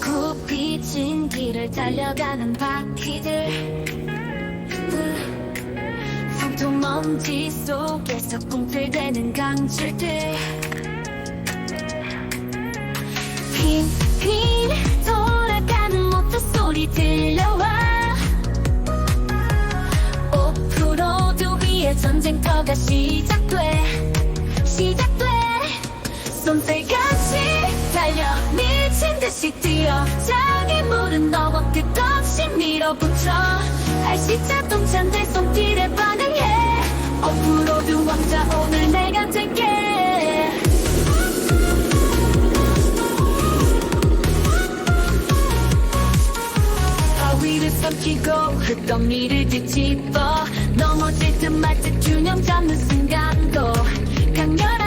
굽히진 길을 달려가는 바퀴들. 산통 먼지 속에서 꿈틀대는 강줄들. 핑핑 돌아가는 모터 소리 들려와. 오프로드 위에 전쟁터가 시작 달려 미친 듯이 뛰어. 자기 물은 너와 끝없이 밀어붙여. RC 자동차 내 손길에 반응해 오프로드 왕자 오늘 내가 될게. 바위를 삼키고 흙더미를 뒤집어 넘어질 듯 말듯 균형 잡는 순간도 강렬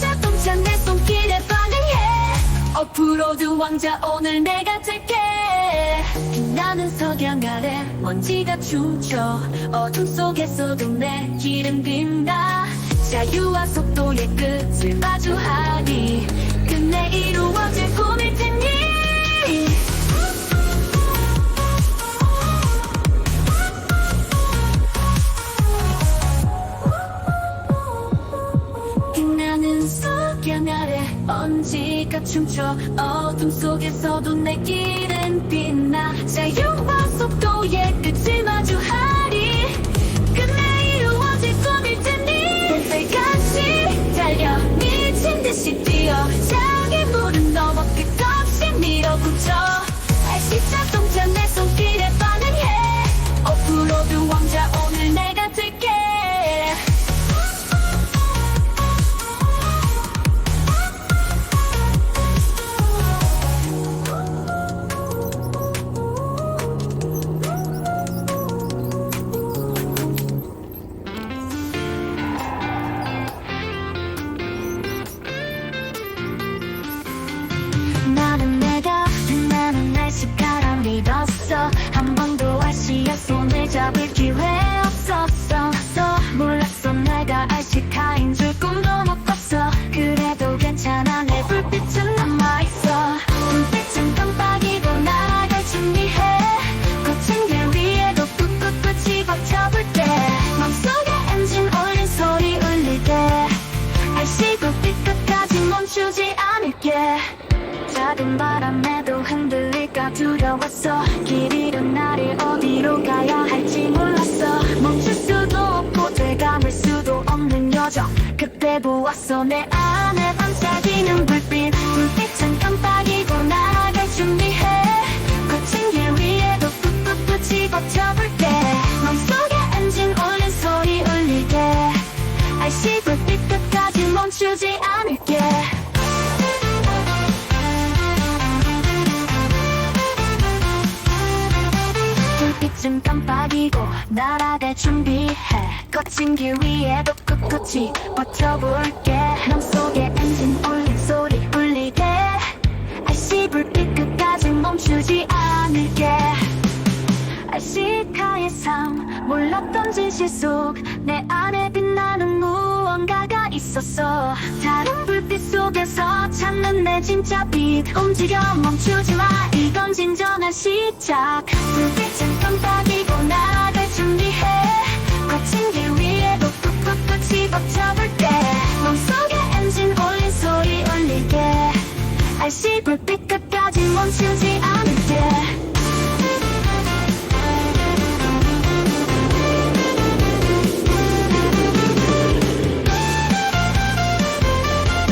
내 손길에 반응해. 오프로드 왕자 오늘 내가 될게. 나는 석양 아래 먼지가 춤춰 어둠 속에서도 내 길은 빛나 자유와 속도의 끝을 마주하니. 끝내 이루어질 춤춰 어둠 속에서도 내 길은 빛나 자유와 속도의 끝을 마주하리. 끝내 이루어질 꿈일 테니 햇살같이 달려 미친 듯이 뛰어 믿었어. 한 번도 알씨의 손을 잡을 기회 없었어. 또 몰랐어. 내가 알시카인 줄 꿈도 못 꿨어. 그래도 괜찮아. 내 불빛은 남아있어. 불빛은 깜빡이고 날아갈 준비해. 거친 길 위에도 꾹꾹꾹 집어쳐볼게 맘속에 엔진 올린 소리 울릴 때. 알씨 불빛 끝까지. 멈추지 않을게. 작은 바람에도 흔들 릴까 두려웠어. 길 잃은 나를 어디로 가야 할지 몰랐어. 멈출 수도 없고 되감을 수도 없는 여정. 그때 보았어. 내 안에 반짝이는 불빛. 불빛은 깜빡이고 날 날아갈 준비해. 거친 길 위에도 꿋꿋이 버텨볼게. 맘속에 엔진 올린 소리 울리게. RC 불빛 끝까지 멈추지 않을게. 알시카의 삶 몰랐던 진실 속 내 안에 빛나는 무언가가 있었어. 다른 불빛 속에서 찾는 내 진짜 빛. 움직여 멈추지 마. 이건 진정한 시작. 불빛 相信。